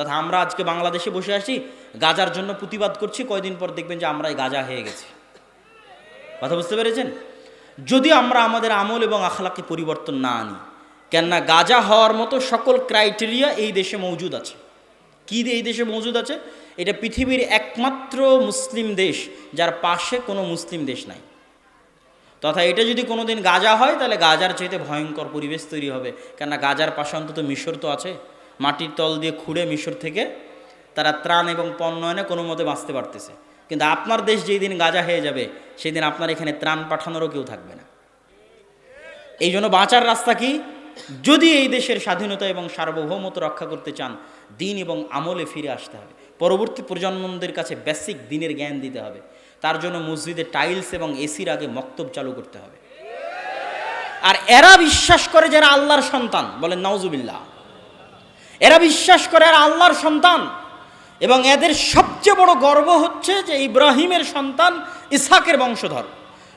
তথা আমরা আজকে বাংলাদেশে বসে আছি, গাজার জন্য প্রতিবাদ করছি, কয়দিন পর দেখবেন যে আমরাই গাজা হয়ে গেছি। কথা বুঝতে পেরেছেন? যদি আমরা আমাদের আমল এবং আখলাকে পরিবর্তন না আনি, কেননা গাজা হওয়ার মতো সকল ক্রাইটেরিয়া এই দেশে মজুদ আছে। কি এই দেশে মজুদ আছে? এটা পৃথিবীর একমাত্র মুসলিম দেশ, যার পাশে কোনো মুসলিম দেশ নাই। তথা এটা যদি কোনো দিন গাজা হয়, তাহলে গাজার চাইতে ভয়ঙ্কর পরিবেশ তৈরি হবে। কেননা গাজার পাশে অন্তত মিশর তো আছে। মাটির তল দিয়ে খুঁড়ে মিশর থেকে তারা ত্রাণ এবং পণ্য এনে কোনো মতে বাঁচতে পারতেছে। কিন্তু আপনার দেশ যেই দিন গাজা হয়ে যাবে, সেই দিন আপনার এখানে ত্রাণ পাঠানোরও কেউ থাকবে না। এই জন্য বাঁচার রাস্তা কি? যদি এই দেশের স্বাধীনতা এবং সার্বভৌমত্ব রক্ষা করতে চান, দিন এবং আমলে ফিরে আসতে হবে। পরবর্তী প্রজন্মদের কাছে বেসিক দিনের জ্ঞান দিতে হবে। তার জন্য মসজিদে টাইলস এবং এসির আগে মক্তব চালু করতে হবে। আর এরা বিশ্বাস করে যারা আল্লাহর সন্তান। বলেন, নাউজুবিল্লাহ। এরা বিশ্বাস করে আর আল্লাহর সন্তান। এবং এদের সবচেয়ে বড় গর্ব হচ্ছে যে ইব্রাহিমের সন্তান ইসাকের বংশধর।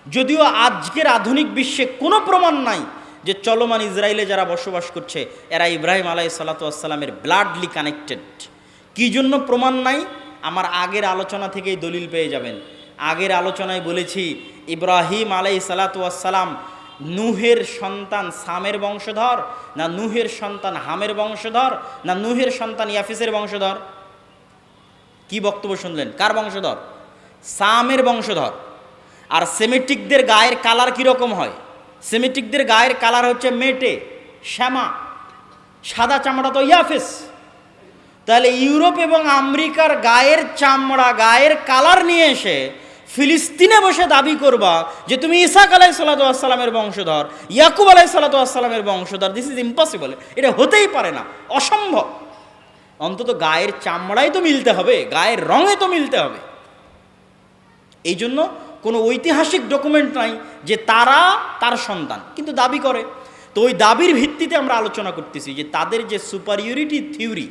যদিও আজকের আধুনিক বিশ্বে কোনো প্রমাণ নাই যে চলমান ইসরায়েলে যারা বসবাস করছে, এরা ইব্রাহিম আলাই সালাতামের ব্লাডলি কানেক্টেড কী জন্য প্রমাণ নাই? আমার আগের আলোচনা থেকেই দলিল পেয়ে যাবেন। আগের আলোচনায় বলেছি, ইব্রাহিম আলাই সালাতাম নুহের সন্তান সামের বংশধর, না নুহের সন্তান হামের বংশধর, না নুহের সন্তান ইয়াফিসের বংশধর? কি বক্তব্য শুনলেন? কার বংশধর? সামের বংশধর। আর সেমেটিকদের গায়ের কালার কীরকম হয়? সেমেটিকদের গায়ের কালার হচ্ছে মেটে, শ্যামা, সাদা চামড়া তো ইয়াফেস। তাহলে ইউরোপ এবং আমেরিকার গায়ের চামড়া, গায়ের কালার নিয়ে এসে ফিলিস্তিনে বসে দাবি করবা যে তুমি ইসাক আলাই সাল্লাতামের বংশধর, ইয়াকুব আলাই সাল্লাতামের বংশধর। দিস ইজ ইম্পসিবল এটা হতেই পারে না। অসম্ভব। অন্তত গায়ের চামড়াই তো মিলতে হবে, গায়ের রঙে তো মিলতে হবে। এই জন্য কোনো ঐতিহাসিক ডকুমেন্ট নাই যে তারা তার সন্তান। কিন্তু দাবি করে। তো ওই দাবির ভিত্তিতে আমরা আলোচনা করতেছি যে তাদের যে সুপারিয়রিটি থিওরি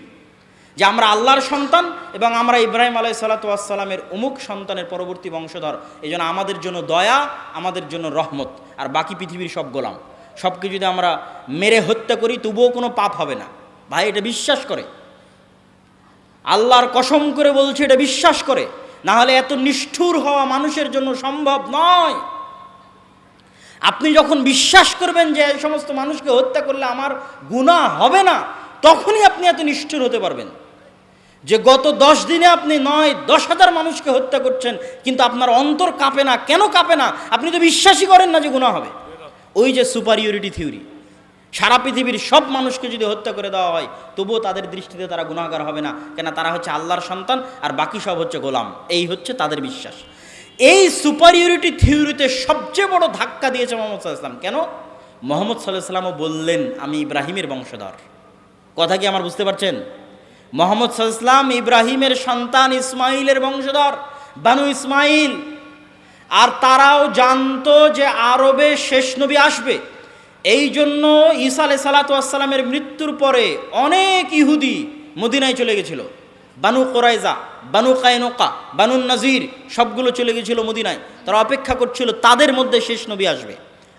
যে আমরা আল্লাহর সন্তান এবং আমরা ইব্রাহিম আলাই সাল্লাতামের অমুক সন্তানের পরবর্তী বংশধর। এই জন্য আমাদের জন্য দয়া, আমাদের জন্য রহমত। আর বাকি পৃথিবীর সব গোলাম। সবকে যদি আমরা মেরে হত্যা করি, তবুও কোনো পাপ হবে না। ভাই, এটা বিশ্বাস করে। আল্লাহর কসম করে বলছে, এটা বিশ্বাস করে। না হলে এত নিষ্ঠুর হওয়া মানুষের জন্য সম্ভব নয়। আপনি যখন বিশ্বাস করবেন যে এই সমস্ত মানুষকে হত্যা করলে আমার গুণা হবে না, তখনই আপনি এত নিষ্ঠুর হতে পারবেন। যে গত দশ দিনে আপনি নয়, দশ হাজার মানুষকে হত্যা করছেন, কিন্তু আপনার অন্তর কাঁপে না। কেন কাঁপে না? আপনি তো বিশ্বাসই করেন না যে গুণা হবে। ওই যে সুপারিয়রিটি থিওরি সারা পৃথিবীর সব মানুষকে যদি হত্যা করে দেওয়া হয়, তবুও তাদের দৃষ্টিতে তারা গুণাগার হবে না। কেন তারা হচ্ছে আল্লাহর সন্তান, আর বাকি সব হচ্ছে গোলাম। এই হচ্ছে তাদের বিশ্বাস। এই সুপারিয়রিটি থিওরিতে সবচেয়ে বড় ধাক্কা দিয়েছে মোহাম্মদ সাল্লাহাম কেন? মোহাম্মদ সাল্লাহ সাল্লামও বললেন, আমি ইব্রাহিমের বংশধর। কথা কি আমার বুঝতে পারছেন? মোহাম্মদ সাল্লাম ইব্রাহিমের সন্তান ইসমাইলের বংশধর, বানু ইসমাইল আর তারাও জানতো যে আরবে শেষ নবী আসবে। এই জন্য ঈসা আলাই সালাতামের মৃত্যুর পরে অনেক ইহুদি মদিনায় চলে গেছিল। Banu Qurayza Banu Qaynuqa, Banu Nadir সবগুলো চলে গেছিল মদিনায়। তারা অপেক্ষা করছিল তাদের মধ্যে শেষ নবী আসবে।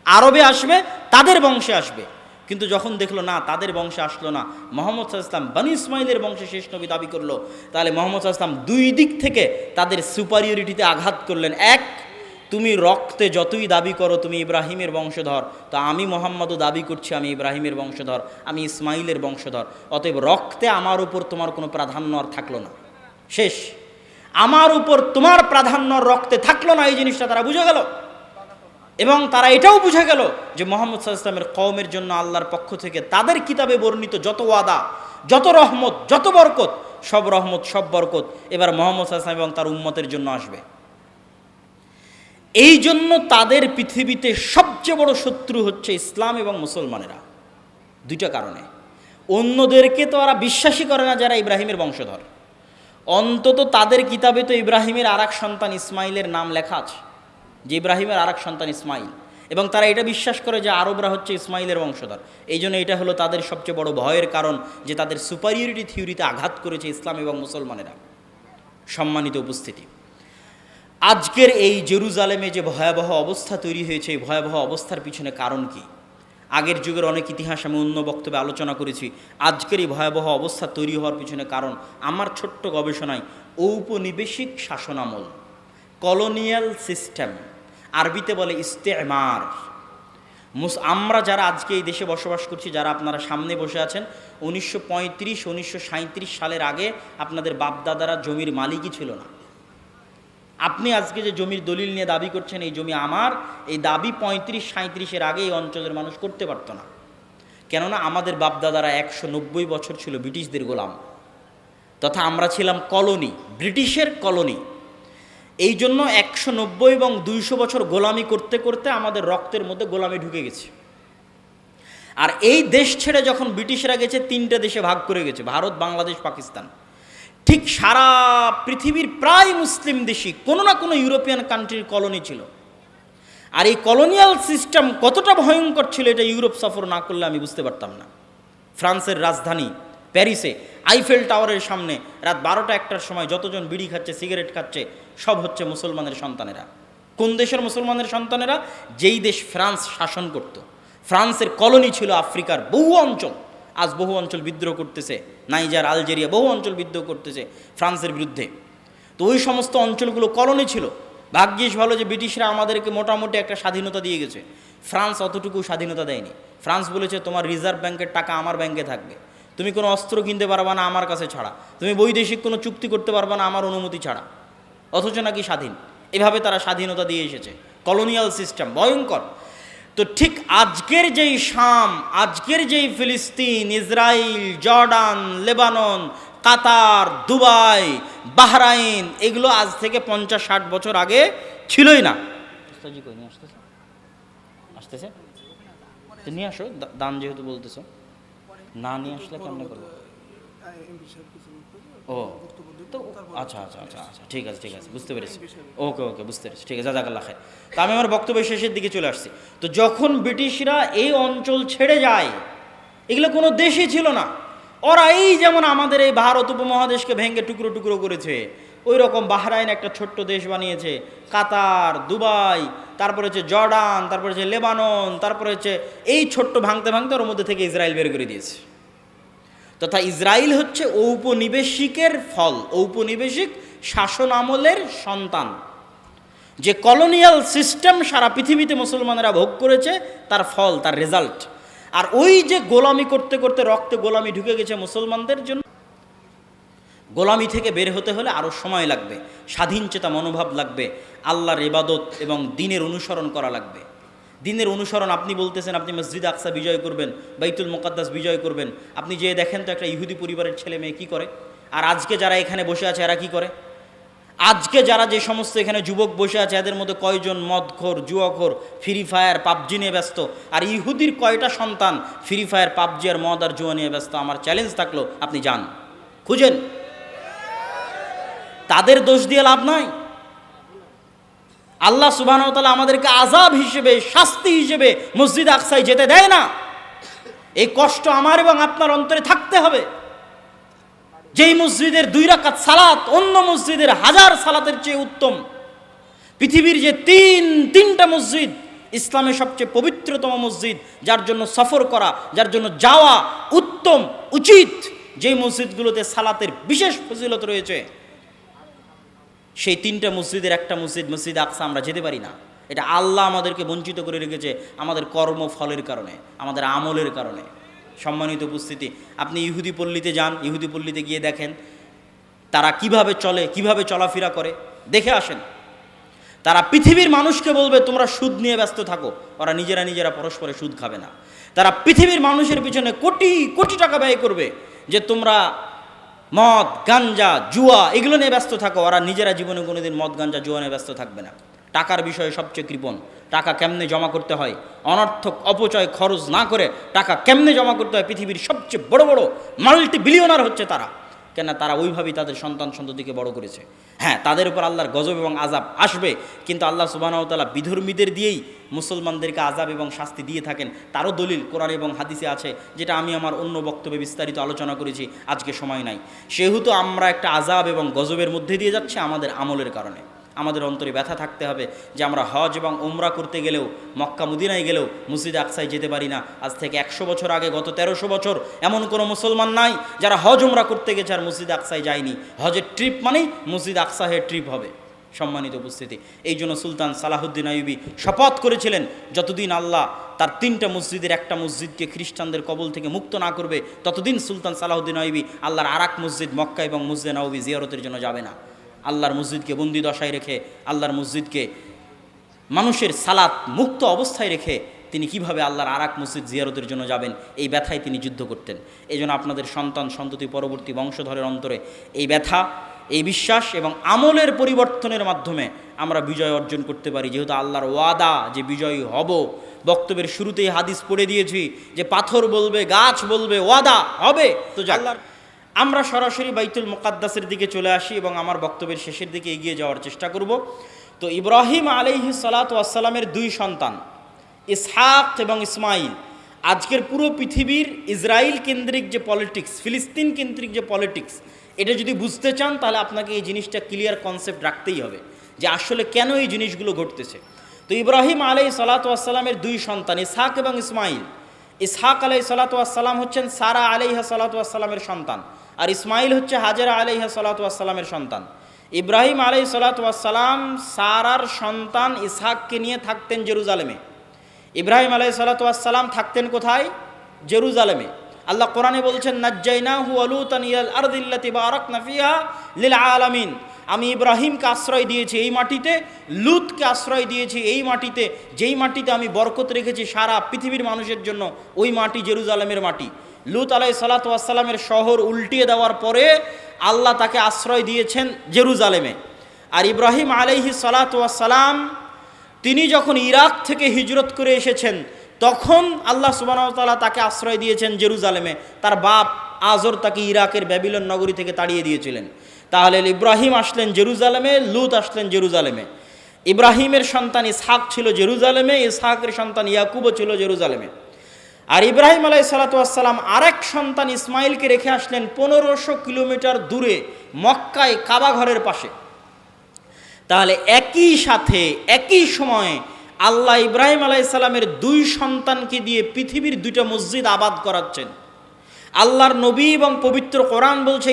আরবে আসবে, তাদের বংশে আসবে। কিন্তু যখন দেখল, না, তাদের বংশে আসলো না। মোহাম্মদ ইসলাম বানু ইসমাইলের বংশে শেষ নবী দাবি করল। তাহলে মোহাম্মদ ইসলাম দুই দিক থেকে তাদের সুপারিয়রিটিতে আঘাত করলেন। এক, তুমি রক্তে যতই দাবি করো, তুমি ইব্রাহিমের বংশধর। তো আমি মোহাম্মদও দাবি করছি, আমি ইব্রাহিমের বংশধর, আমি ইসমাইলের বংশধর। অতএব রক্তে আমার উপর তোমার কোনো প্রাধান্য আর থাকল না। শেষ, আমার উপর তোমার প্রাধান্য রক্তে থাকল না, এই জিনিসটা তারা বুঝে গেল। এবং তারা এটাও বুঝে গেল যে মোহাম্মদ সাল্লামের কওমের জন্য আল্লাহর পক্ষ থেকে তাদের কিতাবে বর্ণিত যত ওয়াদা, যত রহমত, যত বরকত, সব রহমত, সব বরকত এবার মোহাম্মদ সাল্লাম এবং তার উম্মতের জন্য আসবে। এই জন্য তাদের পৃথিবীতে সবচেয়ে বড় শত্রু হচ্ছে ইসলাম এবং মুসলমানেরা। দুইটা কারণে। অন্যদেরকে তো ওরা বিশ্বাসই করে না যারা ইব্রাহিমের বংশধর। অন্তত তাদের কিতাবে তো ইব্রাহিমের আর সন্তান ইসমাইলের নাম লেখা আছে। যে ইব্রাহিমের আর সন্তান ইসমাইল। এবং তারা এটা বিশ্বাস করে যে আরবরা হচ্ছে ইসমাইলের বংশধর। এই জন্য এটা হলো তাদের সবচেয়ে বড় ভয়ের কারণ যে তাদের সুপারিয়রিটি থিওরিতে আঘাত করেছে ইসলাম এবং মুসলমানেরা। সম্মানিত উপস্থিতি। আজকের এই জেরুজালেমে যে ভয়াবহ অবস্থা তৈরি হয়েছে, এই ভয়াবহ অবস্থার পিছনে কারণ কি? আগের যুগের অনেক ইতিহাস আমি অন্য বক্তব্যে আলোচনা করেছি। আজকের এই ভয়াবহ অবস্থা তৈরি হওয়ার পিছনে কারণ আমার ছোট্ট গবেষণায় ঔপনিবেশিক শাসনামল কলোনিয়াল সিস্টেম আরবিতে বলে ইস্তেমার। মুস আমরা যারা আজকে এই দেশে বসবাস করছি, যারা আপনারা সামনে বসে আছেন, উনিশশো পঁয়ত্রিশ, উনিশশো সালের আগে আপনাদের বাপদাদারা জমির মালিকই ছিল না। আপনি আজকে যে জমির দলিল নিয়ে দাবি করছেন, এই জমি আমার, এই দাবি পঁয়ত্রিশ সাঁত্রিশের আগে এই অঞ্চলের মানুষ করতে পারতো না। কেননা আমাদের বাপদাদারা একশো নব্বই বছর ছিল ব্রিটিশদের গোলাম। তথা আমরা ছিলাম কলোনি, ব্রিটিশের কলোনি। এই জন্য একশো নব্বই এবং দুইশো বছর গোলামি করতে করতে আমাদের রক্তের মধ্যে গোলামি ঢুকে গেছে। আর এই দেশ ছেড়ে যখন ব্রিটিশরা গেছে, তিনটে দেশে ভাগ করে গেছে, ভারত, বাংলাদেশ, পাকিস্তান। ঠিক সারা পৃথিবীর প্রায় মুসলিম দেশই কোনো না কোনো ইউরোপিয়ান কান্ট্রির কলোনি ছিল। আর এই কলোনিয়াল সিস্টেম কতটা ভয়ঙ্কর ছিল এটা ইউরোপ সফর না করলে আমি বুঝতে পারতাম না। ফ্রান্সের রাজধানী প্যারিসে আইফেল টাওয়ারের সামনে রাত বারোটা একটার সময় যতজন বিড়ি খাচ্ছে, সিগারেট খাচ্ছে সব হচ্ছে মুসলমানের সন্তানেরা। কোন দেশের মুসলমানের সন্তানেরা? যেই দেশ ফ্রান্স শাসন করত। ফ্রান্সের কলোনি ছিল আফ্রিকার বহু অঞ্চল। আজ বহু অঞ্চল বিদ্রোহ করতেছে। নাইজার, আলজেরিয়া বহু অঞ্চল বিদ্রোহ করতেছে ফ্রান্সের বিরুদ্ধে। তো ওই সমস্ত অঞ্চলগুলো কলোনি ছিল। ভাগ্যিস ভালো যে ব্রিটিশরা আমাদেরকে মোটামুটি একটা স্বাধীনতা দিয়ে গেছে। ফ্রান্স অতটুকু স্বাধীনতা দেয়নি। ফ্রান্স বলেছে, তোমার রিজার্ভ ব্যাংকের টাকা আমার ব্যাংকে থাকবে। তুমি কোনো অস্ত্র কিনতে পারবা না আমার কাছে ছাড়া। তুমি বৈদেশিক কোনো চুক্তি করতে পারবা না আমার অনুমতি ছাড়া। অথচ নাকি স্বাধীন। এভাবে তারা স্বাধীনতা দিয়ে এসেছে। কলোনিয়াল সিস্টেম ভয়ঙ্কর। তো ঠিক আজকের যেই শাম আজকের যেই ফিলিস্তিন Israel Jordan Lebanon Qatar Dubai Bahrain এগুলো আজ থেকে পঞ্চাশ ষাট বছর আগে ছিলই না। আসতেছে? নিয়ে আসো দান যেহেতু বলতেছো। না নিয়ে আসলে কেমন করব? ও তো আচ্ছা আচ্ছা আচ্ছা আচ্ছা ঠিক আছে ঠিক আছে বুঝতে পেরেছি। ওকে ওকে বুঝতে পেরেছি। ঠিক আছে জাজাকাল্লা খায় তো আমি আমার বক্তব্যের শেষের দিকে চলে আসছি। তো যখন ব্রিটিশরা এই অঞ্চল ছেড়ে যায় এগুলো কোনো দেশই ছিল না। ওরা এই যেমন আমাদের এই ভারত উপমহাদেশকে ভেঙে টুকরো টুকরো করেছে ওই রকম বাহরাইন একটা ছোট্ট দেশ বানিয়েছে কাতার দুবাই তারপরে হচ্ছে জর্ডান তারপরে হচ্ছে লেবানন তারপরে হচ্ছে এই ছোট্ট ভাঙতে ভাঙতে ওর মধ্যে থেকে ইসরায়েল বের করে দিয়েছে। তথা ইসরায়েল হচ্ছে ঔপনিবেশিকের ফল, ঔপনিবেশিক শাসন আমলের সন্তান। যে কলোনিয়াল সিস্টেম সারা পৃথিবীতে মুসলমানেরা ভোগ করেছে, তার ফল, তার রেজাল্ট আর ওই যে গোলামি করতে করতে রক্তে গোলামি ঢুকে গেছে মুসলমানদের জন্য, গোলামি থেকে বের হতে হলে আরও সময় লাগবে স্বাধীন চেতা মনোভাব লাগবে, আল্লাহর ইবাদত এবং দিনের অনুসরণ করা লাগবে। দিনের অনুসরণ আপনি বলতেছেন, আপনি মসজিদ আকসা বিজয় করবেন, বাইতুল মোকাদ্দাস বিজয় করবেন। আপনি যে দেখেন তো একটা ইহুদি পরিবারের ছেলে মেয়ে কী করে? আর আজকে যারা এখানে বসে আছে, এরা কী করে? আজকে যারা যে সমস্ত এখানে যুবক বসে আছে, এদের মধ্যে কয়জন মদখোর, জুয়াখোর, ফ্রি ফায়ার, পাবজি নিয়ে ব্যস্ত? আর ইহুদির কয়টা সন্তান ফ্রি ফায়ার, পাবজি আর মদ আর জুয়া নিয়ে ব্যস্ত? আমার চ্যালেঞ্জ থাকল, আপনি যান। খুঁজেন। তাদের দোষ দিয়ে লাভ নাই। আল্লাহ সুবাহতালা আমাদেরকে আজাব হিসেবে, শাস্তি হিসেবে মসজিদ আকসাই যেতে দেয় না। এই কষ্ট আমার এবং আপনার অন্তরে থাকতে হবে। যেই মসজিদের দুই রাকাত সালাত, অন্য মসজিদের হাজার সালাতের চেয়ে উত্তম। পৃথিবীর যে তিন, তিনটা মসজিদ, ইসলামের সবচেয়ে পবিত্রতম মসজিদ, যার জন্য সফর করা, যার জন্য যাওয়া উত্তম, উচিত, যেই মসজিদগুলোতে সালাতের বিশেষ ফজিলত রয়েছে। সেই তিনটা মসজিদের একটা মসজিদ মসজিদ আকসা আমরা যেতে পারি না। এটা আল্লাহ আমাদেরকে বঞ্চিত করে রেখেছে আমাদের কর্মফলের কারণে, আমাদের আমলের কারণে। সম্মানিত উপস্থিতি, আপনি ইহুদি পল্লীতে যান, ইহুদি পল্লীতে গিয়ে দেখেন তারা কীভাবে চলে, কীভাবে চলাফেরা করে। দেখে আসেন। তারা পৃথিবীর মানুষকে বলবে, তোমরা সুদ নিয়ে ব্যস্ত থাকো। ওরা নিজেরা নিজেরা পরস্পরে সুদ খাবে না। তারা পৃথিবীর মানুষের পিছনে কোটি কোটি টাকা ব্যয় করবে যে তোমরা মদ, গাঞ্জা, জুয়া, এগুলো নিয়ে ব্যস্ত থাকো। ওরা নিজেরা জীবনে কোনোদিন মদ, গাঞ্জা, জুয়া নিয়ে ব্যস্ত থাকবে না। টাকার বিষয়ে সবচেয়ে কৃপণ। টাকা কেমনে জমা করতে হয়? অনর্থক অপচয় খরচ না করে টাকা কেমনে জমা করতে হয়? পৃথিবীর সবচেয়ে বড় বড় মাল্টি বিলিয়নার হচ্ছে তারা। কেন তারা ওইভাবেই তাদের সন্তান সন্ততিকে বড় করেছে। হ্যাঁ তাদের উপর আল্লাহর গজব এবং আজাব আসবে, কিন্তু আল্লাহ সুবাহতাল্লাহ বিধর্মীদের দিয়েই মুসলমানদেরকে আজাব এবং শাস্তি দিয়ে থাকেন। তারও দলিল কোরআন এবং হাদিসে আছে, যেটা আমি আমার অন্য বক্তব্যে বিস্তারিত আলোচনা করেছি, আজকে সময় নাই। সেহেতু আমরা একটা আজাব এবং গজবের মধ্যে দিয়ে যাচ্ছে আমাদের আমলের কারণে। আমাদের অন্তরে ব্যথা থাকতে হবে যে আমরা হজ এবং ওমরা করতে গেলেও, মক্কা মুদিনায় গেলেও মসজিদ আকসায় যেতে পারি না। আজ থেকে একশো বছর আগে, গত তেরোশো বছর এমন কোনো মুসলমান নাই যারা হজ ওমরা করতে গেছে আর মসজিদ আকসায় যায়নি। হজের ট্রিপ মানেই মসজিদ আকসাহের ট্রিপ হবে। সম্মানিত উপস্থিতি। এই জন্য সুলতান সালাহুদ্দিন আইবি শপথ করেছিলেন, যতদিন আল্লাহ তার তিনটা মসজিদের, একটা মসজিদকে খ্রিস্টানদের কবল থেকে মুক্ত না করবে, ততদিন সুলতান সালাহুদ্দিন আইবি আল্লাহর আরাক মসজিদ মক্কা এবং মসজিদ নাউবি জিয়ারতের জন্য যাবে না। আল্লাহর মসজিদকে বন্দি দশায় রেখে, আল্লাহর মসজিদকে মানুষের সালাত মুক্ত অবস্থায় রেখে তিনি কীভাবে আল্লাহর আরাক মসজিদ জিয়ারতের জন্য যাবেন? এই ব্যথায় তিনি যুদ্ধ করতেন। এই জন্য আপনাদের সন্তান, সন্ততি পরবর্তী বংশধরের অন্তরে এই ব্যথা, এই বিশ্বাস এবং আমলের পরিবর্তনের মাধ্যমে আমরা বিজয় অর্জন করতে পারি। যেহেতু আল্লাহর ওয়াদা যে বিজয়ী হব, বক্তব্যের শুরুতেই হাদিস পড়ে দিয়েছি যে পাথর বলবে, গাছ বলবে, ওয়াদা হবে। তো আল্লাহর আমরা সরাসরি বাইতুল মোকাদ্দাসের দিকে চলে আসি এবং আমার বক্তব্যের শেষের দিকে এগিয়ে যাওয়ার চেষ্টা করব। তো ইব্রাহিম আলাইহি সালাত ওয়াসালামের দুই সন্তান, ইসহাক এবং ইসমাইল। আজকের পুরো পৃথিবীর ইসরায়েল কেন্দ্রিক যে পলিটিক্স, ফিলিস্তিন কেন্দ্রিক যে পলিটিক্স, এটা যদি বুঝতে চান তাহলে আপনাকে এই জিনিসটা ক্লিয়ার কনসেপ্ট রাখতেই হবে যে আসলে কেন এই জিনিসগুলো ঘটতেছে। তো ইব্রাহিম আলাই সালাতামের দুই সন্তান, ইসহাক এবং ইসমাইল। ইসহাক আলাই সালাতাম হচ্ছেন সারা আলাইহা সালাতামের সন্তান। আর ইসমাইল হচ্ছে হাজারা আলাইহা সালাতামের সন্তান। ইব্রাহিম আলাই সালাতাম সারার সন্তান ইসহাককে নিয়ে থাকতেন জেরুজালেমে। ইব্রাহিম আলাই সালাতাম থাকতেন কোথায়? জেরুজালেমে। আল্লাহ কোরআনে বলছেন নাজ্জাইনা হু লিল আলামিন। আমি ইব্রাহিমকে আশ্রয় দিয়েছি এই মাটিতে, লুতকে আশ্রয় দিয়েছি এই মাটিতে, যেই মাটিতে আমি বরকত রেখেছি সারা পৃথিবীর মানুষের জন্য, ওই মাটি জেরুজালেমের মাটি। লুত আলাই সালাতামের শহর উল্টিয়ে দেওয়ার পরে আল্লাহ তাকে আশ্রয় দিয়েছেন জেরুজালেমে। আর ইব্রাহিম আলাইহি সালাতাম তিনি যখন ইরাক থেকে হিজরত করে এসেছেন, তখন আল্লাহ সুবাহতাল্লাহ তাকে আশ্রয় দিয়েছেন জেরুজালেমে। তার বাপ আজর তাকে ইরাকের ব্যাবিলন নগরী থেকে তাড়িয়ে দিয়েছিলেন। তাহলে ইব্রাহিম আসলেন জেরুজালেমে, লুত আসলেন জেরুজালেমে। ইব্রাহিমের সন্তান ইসহাক ছিল জেরুজালেমে, ইসহাকের সন্তান ইয়াকুবও ছিল জেরুজালেমে। আর ইব্রাহিম আলাই সালাতাম আরেক সন্তান ইসমাইলকে রেখে আসলেন পনেরোশো কিলোমিটার দূরে, মক্কায় কাবাঘরের পাশে। তাহলে একই সাথে, একই সময়ে আল্লাহ ইব্রাহিম আলাইসাল্লামের দুই সন্তানকে দিয়ে পৃথিবীর দুইটা মসজিদ আবাদ করাচ্ছেন। আল্লাহর নবী এবং পবিত্র কোরআন বলছে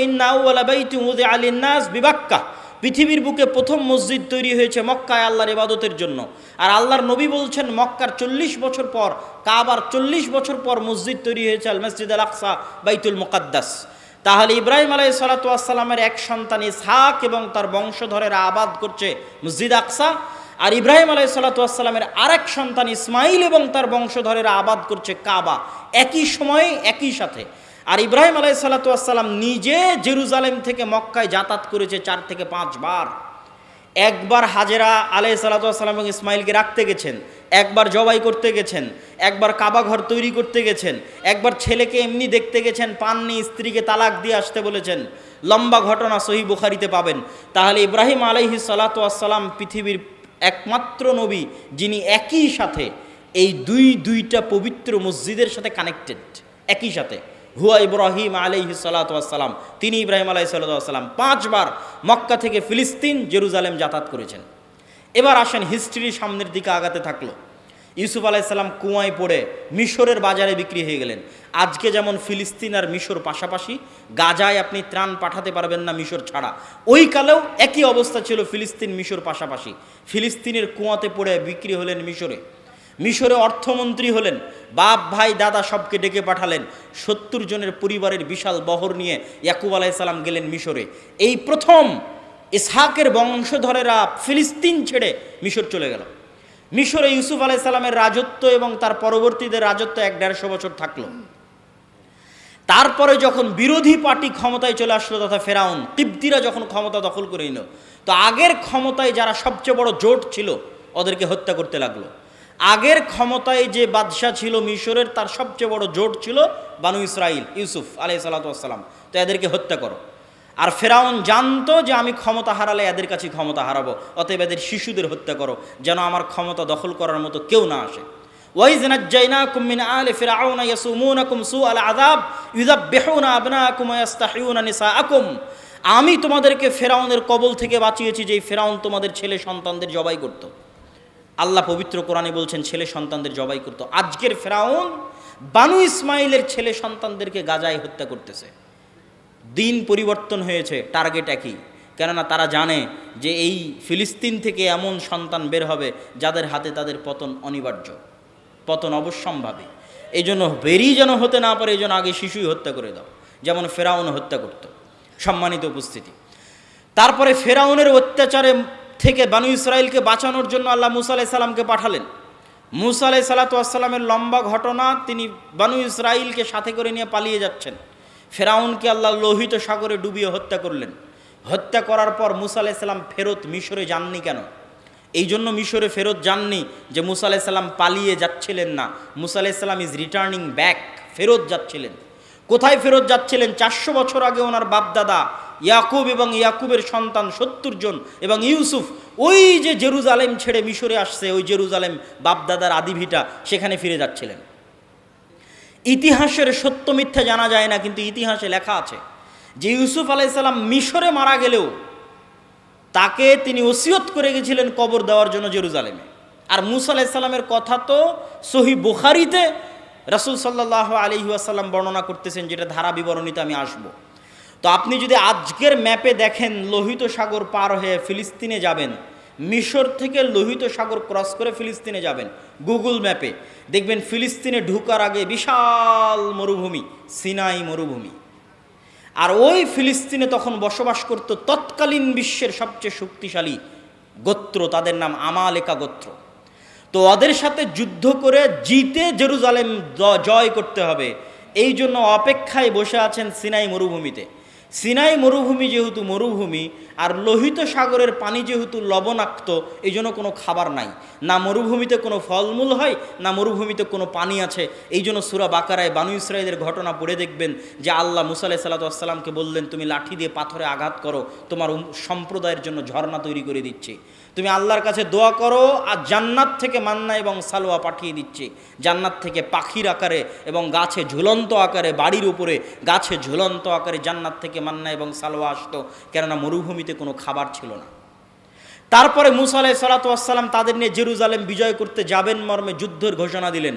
আলিনাস বিবাক্কা। পৃথিবীর বুকে প্রথম মসজিদ তৈরি হয়েছে মক্কায় আল্লাহর ইবাদতের জন্য। আর আল্লাহর নবী বলছেন, মক্কার চল্লিশ বছর পর, কাবার চল্লিশ বছর পর মসজিদ তৈরি হয়েছে আল মসজিদ আল আকসা, বাইতুল মুকাদ্দাস। তাহলে ইব্রাহিম আলাই সালাতামের এক সন্তান ইসহাক এবং তার বংশধরেরা আবাদ করছে মসজিদ আকসা। আর ইব্রাহিম আলাই সাল্লাতামের আরেক সন্তান ইসমাইল এবং তার বংশধরেরা আবাদ করছে কাবা। একই সময়ে, একই সাথে। আর ইব্রাহিম আলাই সাল্লাতাম নিজে জেরুজালেম থেকে মক্কায় যাতায়াত করেছে চার থেকে পাঁচবার একবার হাজেরা আলাই সাল্লাতাম এবং ইসমাইলকে রাখতে গেছেন, একবার জবাই করতে গেছেন, একবার কাবা ঘর তৈরি করতে গেছেন, একবার ছেলেকে এমনি দেখতে গেছেন, পাননি, স্ত্রীকে তালাক দিয়ে আসতে বলেছেন, লম্বা ঘটনা সহি বুখারিতে পাবেন। তাহলে ইব্রাহিম আলাইহি সালাতাম পৃথিবীর একমাত্র নবী যিনি একই সাথে এই দুই, দুইটা পবিত্র মসজিদের সাথে কানেক্টেড একই সাথে। হুয়া ইব্রাহিম আলাইহি সালাতাম তিনি ইব্রাহিম আলাহি সাল্লাম পাঁচবার মক্কা থেকে ফিলিস্তিন, জেরুজালেম যাতায়াত করেছেন। এবার আসেন হিস্ট্রি সামনের দিকে আগাতে থাকল। ইউসুফ আলাইসাল্লাম কুয়ায় পড়ে মিশরের বাজারে বিক্রি হয়ে গেলেন। আজকে যেমন ফিলিস্তিন আর মিশর পাশাপাশি, গাজায় আপনি ত্রাণ পাঠাতে পারবেন না মিশর ছাড়া। ওই কালেও একই অবস্থা ছিল ফিলিস্তিন মিশর পাশাপাশি। ফিলিস্তিনের কুয়াতে পড়ে বিক্রি হলেন মিশরে। মিশরে অর্থমন্ত্রী হলেন, বাপ, ভাই, দাদা সবকে ডেকে পাঠালেন। সত্তর জনের পরিবারের বিশাল বহর নিয়ে ইয়াকুব আলাইসাল্লাম গেলেন মিশরে। এই প্রথম ইসহাকের বংশধরেরা ফিলিস্তিন ছেড়ে মিশর চলে গেল। মিশরে ইউসুফ আলাইসাল্লামের রাজত্ব এবং তার পরবর্তীদের রাজত্ব এক দেড়শো বছর থাকল। তারপরে যখন বিরোধী পার্টি ক্ষমতায় চলে আসলো তথা ফেরাউন তিব্দিরা যখন ক্ষমতা দখল করে নিল, তো আগের ক্ষমতায় যারা সবচেয়ে বড় জোট ছিল, ওদেরকে হত্যা করতে লাগল। আগের ক্ষমতায় যে বাদশাহ ছিল মিশরের, তার সবচেয়ে বড় জোট ছিল বানু ইসরাইল, ইউসুফ আলাই সাল্লাতাম তো এদেরকে হত্যা করো। আর ফেরাউন জানতো যে আমি ক্ষমতা হারালে এদের কাছে ক্ষমতা হারাবো, অতএব এদের শিশুদের হত্যা করো, যেন আমার ক্ষমতা দখল করার মতো কেউ না আসে। ওয়াইজ আমি তোমাদেরকে ফেরাউনের কবল থেকে বাঁচিয়েছি যে ফেরাউন তোমাদের ছেলে সন্তানদের জবাই করত। আল্লাহ পবিত্র কোরআনে বলছেন, ছেলে সন্তানদের জবাই করতো। আজকের ফেরাউন বানু ইসমাইলের ছেলে সন্তানদেরকে গাজায় হত্যা করতেছে। দিন পরিবর্তন হয়েছে, টার্গেট একই। কেননা তারা জানে যে এই ফিলিস্তিন থেকে এমন সন্তান বের হবে যাদের হাতে তাদের পতন অনিবার্য, পতন অবশ্যম্ভাবী। এই জন্য বেরিয়ে যেন হতে না পারে, এই জন্য আগে শিশুই হত্যা করে দাও, যেমন ফেরাউন হত্যা করত। সম্মানিত উপস্থিতি। তারপরে ফেরাউনের অত্যাচারে থেকে বানু ইসরায়েলকে বাঁচানোর জন্য আল্লাহ মুসা আলাহ সাল্লামকে পাঠালেন। মুসা আলাহ সাল্লাতামের লম্বা ঘটনা তিনি বানু ইসরায়েলকে সাথে করে নিয়ে পালিয়ে যাচ্ছেন। ফেরাউনকে আল্লাহ লোহিত সাগরে ডুবিয়ে হত্যা করলেন। হত্যা করার পর মুসা আলাইসাল্লাম ফেরত মিশরে যাননি কেন? এই জন্য মিশরে ফেরত যাননি যে মুসা আলাইসাল্লাম পালিয়ে যাচ্ছিলেন না। মুসা আলাইসাল্লাম ইজ রিটার্নিং ব্যাক ফেরত যাচ্ছিলেন। কোথায় ফেরত যাচ্ছিলেন? চারশো বছর আগে ওনার বাপদাদা ইয়াকুব এবং ইয়াকুবের সন্তান সত্তর জন এবং ইউসুফ, ওই যে জেরুজালেম ছেড়ে মিশরে আসছে, ওই জেরুজালেম বাপদাদার আদিভিটা সেখানে ফিরে যাচ্ছিলেন। ইতিহাসের সত্য মিথ্যা জানা যায় না, কিন্তু ইতিহাসে লেখা আছে যে ইউসুফ আলাইসাল্লাম মিশরে মারা গেলেও তাকে তিনি ওসিয়ত করে গেছিলেন কবর দেওয়ার জন্য জেরুজালেমে। আর মুসা আলাইসাল্লামের কথা তো সহি বুখারিতে রাসুল সাল্লাহ আলী আসাল্লাম বর্ণনা করতেছেন, যেটা ধারা বিবরণীতে আমি আসব। তো আপনি যদি আজকের ম্যাপে দেখেন লোহিত সাগর পার হয়ে ফিলিস্তিনে যাবেন, মিশর থেকে লোহিত সাগর ক্রস করে ফিলিস্তিনে যাবেন, গুগল ম্যাপে। দেখবেন ফিলিস্তিনে ঢুকার আগে বিশাল মরুভূমি, সিনাই মরুভূমি। আর ওই ফিলিস্তিনে তখন বসবাস করত তৎকালীন বিশ্বের সবচেয়ে শক্তিশালী গোত্র, তাদের নাম আমালেকা গোত্র। তো ওদের সাথে যুদ্ধ করে জিতে জেরুজালেম জয় করতে হবে। এই জন্য অপেক্ষায় বসে আছেন সিনাই মরুভূমিতে। সিনাই মরুভূমি যেহেতু মরুভূমি, আর লোহিত সাগরের পানি যেহেতু লবণাক্ত এই জন্য কোনো খাবার নাই। না মরুভূমিতে কোনো ফলমূল হয়, না মরুভূমিতে কোনো পানি আছে। এই জন্য সুরা বাকারায় বানু ইসরায়েলের ঘটনা পড়ে দেখবেন যে আল্লাহ মুসা আলাহ সাল্লাতামকে বললেন, তুমি লাঠি দিয়ে পাথরে আঘাত করো, তোমার সম্প্রদায়ের জন্য ঝর্ণা তৈরি করে দিচ্ছি। তুমি আল্লাহর কাছে দোয়া করো, আর জান্নাত থেকে মান্না এবং সালোয়া পাঠিয়ে দিচ্ছে। জান্নাত থেকে পাখির আকারে এবং গাছে ঝুলন্ত আকারে, বাড়ির উপরে গাছে ঝুলন্ত আকারে জান্নাত থেকে মান্না এবং সালোয়া আসতো, কেননা মরুভূমিতে কোনো খাবার ছিল না। তারপরে মুসা আলাহ সালাতাম তাদের নিয়ে জেরুজালেম বিজয় করতে যাবেন মর্মে যুদ্ধের ঘোষণা দিলেন।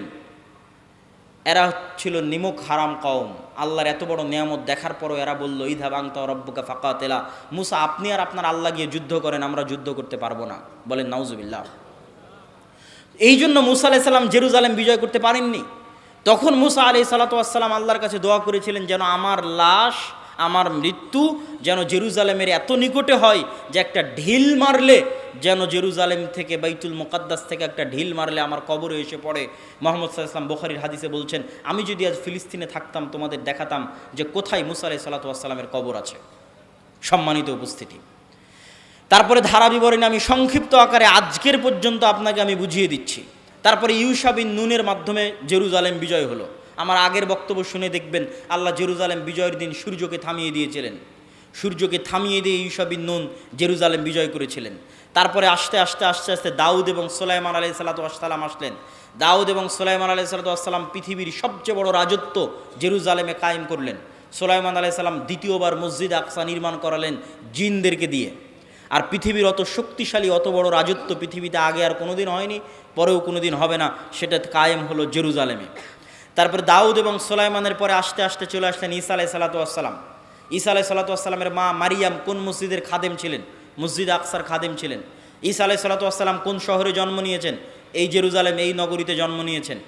এরা ছিল নিমুখ হারাম কওম। আল্লাহর এত বড় নিয়ামত দেখার পরও এরা বলল ইধা বাংতা রব্বুকা ফাঁকা তেলা মুসা, আপনি আর আপনার আল্লাহ গিয়ে যুদ্ধ করেন, আমরা যুদ্ধ করতে পারব না। বলেন, নাউজুবিল্লাহ। এই জন্য মুসা আলাহ সাল্লাম জেরুজালেম বিজয় করতে পারেননি। তখন মুসা আলি সাল্লাতাম আল্লাহর কাছে দোয়া করেছিলেন, যেন আমার লাশ আমার মৃত্যু যেন জেরুজালেমের এত নিকটে হয় যে একটা ঢিল মারলে, যেন জেরুজালেম থেকে বাইতুল মোকাদ্দাস থেকে একটা ঢিল মারলে আমার কবরে এসে পড়ে। মোহাম্মদ সাল্লাম বোখারির হাদিসে বলছেন, আমি যদি আজ ফিলিস্তিনে থাকতাম, তোমাদের দেখাতাম যে কোথায় মুসা আলি সাল্লাতামের কবর আছে। সম্মানিত উপস্থিতি। তারপরে ধারা বিবরণী আমি সংক্ষিপ্ত আকারে আজকের পর্যন্ত আপনাকে আমি বুঝিয়ে দিচ্ছি। তারপরে ইউসাবিন নুনের মাধ্যমে জেরুজালেম বিজয় হলো। আমার আগের বক্তব্য শুনে দেখবেন আল্লাহ জেরুজালেম বিজয়ের দিন সূর্যকে থামিয়ে দিয়েছিলেন। সূর্যকে থামিয়ে দিয়ে ইউসাবিন নুন জেরুজালেম বিজয় করেছিলেন। তারপরে আস্তে আস্তে আস্তে আস্তে দাউদ এবং সোলাইমান আলাই সাল্লাতাম আসলেন। দাউদ এবং সোলাইমান আলাই সাল্লাতাম পৃথিবীর সবচেয়ে বড় রাজত্ব জেরুজালেমে কায়েম করলেন। সোলাইমান আলাই সাল্লাম দ্বিতীয়বার মসজিদ আকসা নির্মাণ করালেন জিনদেরকে দিয়ে। আর পৃথিবীর অত শক্তিশালী, অত বড় রাজত্ব পৃথিবীতে আগে আর কোনোদিন হয়নি, পরেও কোনোদিন হবে না, সেটা কায়েম হলো জেরুজালেমে। তারপর দাউদ এবং সোলাইমানের পরে আস্তে আস্তে চলে আসলেন ঈসা আলাই সালাতাম ঈসা আলাই সালাতামের মা মারিয়াম কোন মসজিদের খাদেম ছিলেন? মসজিদ আকসার খাদেম ছিলেন। ঈসা আলাই সালাতাম কোন শহরে জন্ম নিয়েছেন? এই জেরুজালেম, এই নগরীতে জন্ম নিয়েছেন।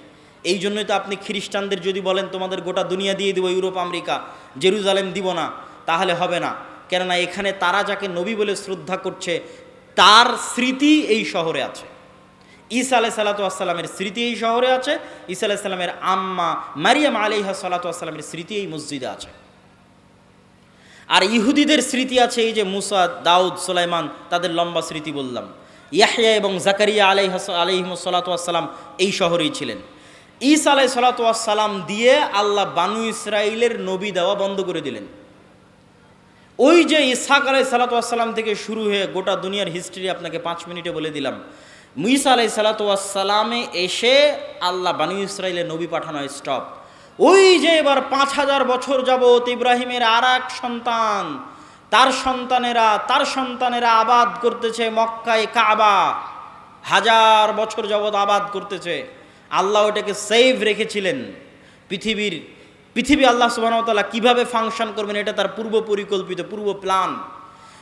এই জন্যই তো আপনি খ্রিস্টানদের যদি বলেন, তোমাদের গোটা দুনিয়া দিয়ে দিব, ইউরোপ, আমেরিকা, জেরুজালেম দিব না, তাহলে হবে না। কেননা এখানে তারা যাকে নবী বলে শ্রদ্ধা করছে, তার স্মৃতি এই শহরে আছে। ঈসা আলাই সাল্লাতামের স্মৃতি এই শহরে আছে, ঈসা আলাহ সাল্লামের আম্মা মারিয়াম আলিহা সাল্লাতামের স্মৃতি এই মসজিদে আছে। আর ইহুদিদের স্মৃতি আছে এই যে মুসা, দাউদ, সোলাইমান, তাদের লম্বা স্মৃতি বললাম। ইয়াহিয়া এবং জাকারিয়া আলাই আলিহিম সাল্লাতাম এই শহরেই ছিলেন। ঈসা আলাই সাল্লাতাম দিয়ে আল্লাহ বানু ইসরায়েলের নবী দেওয়া বন্ধ করে দিলেন। ওই যে ইসাক আলাই সালাতাম থেকে শুরু হয়ে গোটা দুনিয়ার হিস্ট্রি আপনাকে পাঁচ মিনিটে বলে দিলাম। মুইসা আলাই সালাতামে এসে আল্লাহ বানু ইসরায়েলের নবী পাঠানো স্টপ ওই যে এবার পাঁচ হাজার বছর যাবৎ ইব্রাহিমের আর সন্তান, তার সন্তানেরা তার সন্তানেরা আবাদ করতেছে মক্কায় কাবা। হাজার বছর যাবৎ আবাদ করতেছে। আল্লাহ ওটাকে সেভ রেখেছিলেন। পৃথিবীর, পৃথিবী আল্লাহ সুবাহতাল্লাহ কীভাবে ফাংশন করবেন এটা তার পূর্ব পরিকল্পিত, পূর্ব প্ল্যান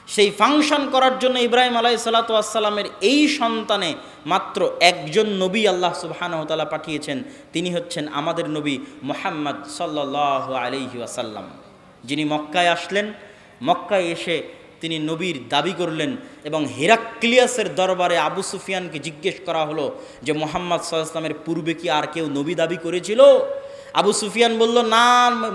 সেই ফাংশন করার জন্য ইব্রাহিম আলাই সালাতামের এই সন্তানে মাত্র একজন নবী আল্লাহ সুবাহানহতালা পাঠিয়েছেন। তিনি হচ্ছেন আমাদের নবী মোহাম্মদ সাল্লাহ আলহি আসাল্লাম যিনি মক্কায় আসলেন, মক্কায় এসে তিনি নবীর দাবি করলেন এবং হেরাক্লিয়াসের দরবারে আবু সুফিয়ানকে জিজ্ঞেস করা হলো যে, মোহাম্মদ সাল্লামের পূর্বে কি আর কেউ নবী দাবি করেছিল? আবু সুফিয়ান বলল, না,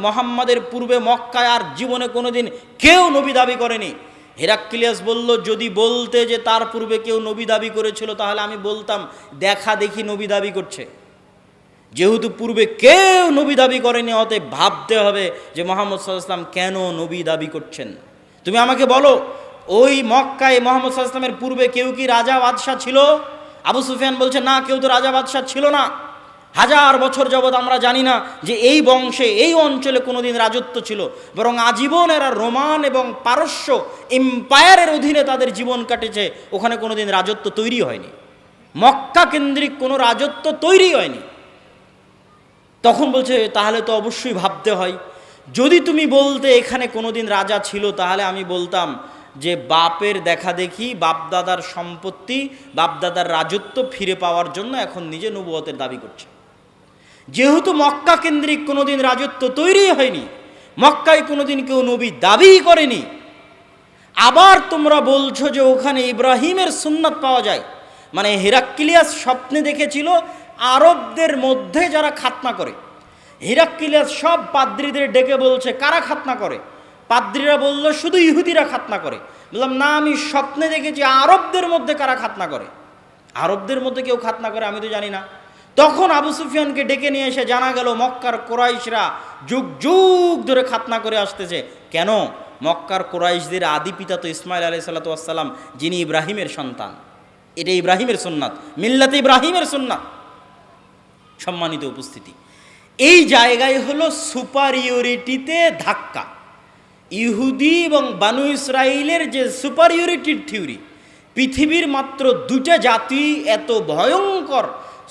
মোহাম্মদের পূর্বে মক্কায় আর জীবনে কোনোদিন কেউ নবী দাবি করেনি। হেরাক্লিয়াস বলল, যদি বলতে যে তার পূর্বে কেউ নবী দাবি করেছিল, তাহলে আমি বলতাম, দেখা দেখি নবী দাবি করছে। যেহেতু পূর্বে কেউ নবী দাবি করেনি, অতএব ভাবতে হবে যে মোহাম্মদ সাল্লাম কেন নবী দাবি করছেন। তুমি আমাকে বলো, ওই মক্কায় মোহাম্মদ সাল্লামের পূর্বে কেউ কি রাজা বাদশাহ ছিল? আবু সুফিয়ান বলছে, না, কেউ তো রাজা বাদশাহ ছিল না। হাজার বছর যাবৎ আমরা জানি না যে এই বংশে, এই অঞ্চলে কোনোদিন রাজত্ব ছিল। বরং আজীবন এরা রোমান এবং পারস্য এম্পায়ারের অধীনে তাদের জীবন কাটেছে। ওখানে কোনোদিন রাজত্ব তৈরি হয়নি। মক্কা কেন্দ্রিক কোনো রাজত্ব তৈরি হয়নি। তখন বলছে, তাহলে তো অবশ্যই ভাবতে হয়। যদি তুমি বলতে এখানে কোনোদিন রাজা ছিল, তাহলে আমি বলতাম যে বাপের দেখা দেখি, বাপদাদার সম্পত্তি, বাপদাদার রাজত্ব ফিরে পাওয়ার জন্য এখন নিজে নবুয়তের দাবি করছে। যেহেতু মক্কা কেন্দ্রিক কোনোদিন রাজত্ব তৈরি হয়নি, মক্কায় কোনোদিন কেউ নবী দাবি করেনি। আবার তোমরা বলছো যে ওখানে ইব্রাহিমের সুন্নাত পাওয়া যায়। মানে হেরাক্লিয়াস স্বপ্নে দেখেছিল আরবদের মধ্যে যারা খাতনা করে। হিরাক্কিলিয়াস সব পাদ্রীদের ডেকে বলছে, কারা খাতনা করে? পাদ্রীরা বলল, শুধু ইহুদিরা খাতনা করে। বললাম, না, আমি স্বপ্নে দেখেছি আরবদের মধ্যে কারা খাতনা করে? আরবদের মধ্যে কেউ খাতনা করে, আমি তো জানি না। তখন আবু সুফিয়ানকে ডেকে নিয়ে এসে জানা গেল মক্কার কোরাইশরা যুগ যুগ ধরে খাতনা করে আসতেছে। কেন? মক্কার কোরাইশদের আদি পিতা তো ইসমাইল আলাই সাল্লাতাম যিনি ইব্রাহিমের সন্তান। এটা ইব্রাহিমের সুন্নাত, মিল্লাতে ইব্রাহিমের সুন্নাত। সম্মানিত উপস্থিতি। এই জায়গায় হলো সুপারিয়রিটিতে ধাক্কা। ইহুদি এবং বানু ইসরায়েলের যে সুপারিয়রিটির থিওরি, পৃথিবীর মাত্র দুটা জাতি এত ভয়ঙ্কর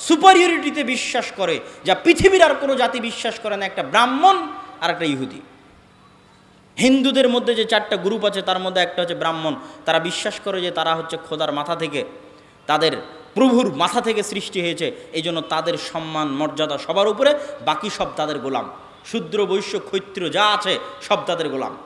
সুপারিয়রিটিতে বিশ্বাস করে, যা পৃথিবীর আর কোনো জাতি বিশ্বাস করে না, একটা ব্রাহ্মণ আর একটা ইহুদি। হিন্দুদের মধ্যে যে চারটা গ্রুপ আছে, তার মধ্যে একটা হচ্ছে ব্রাহ্মণ। তারা বিশ্বাস করে যে তারা হচ্ছে খোদার মাথা থেকে, তাদের প্রভুর মাথা থেকে সৃষ্টি হয়েছে, এই জন্য তাদের সম্মান, মর্যাদা সবার উপরে, বাকি সব তাদের গোলাম। শূদ্র, বৈশ্য ক্ষৈত্র যা আছে, সব তাদের গোলাম।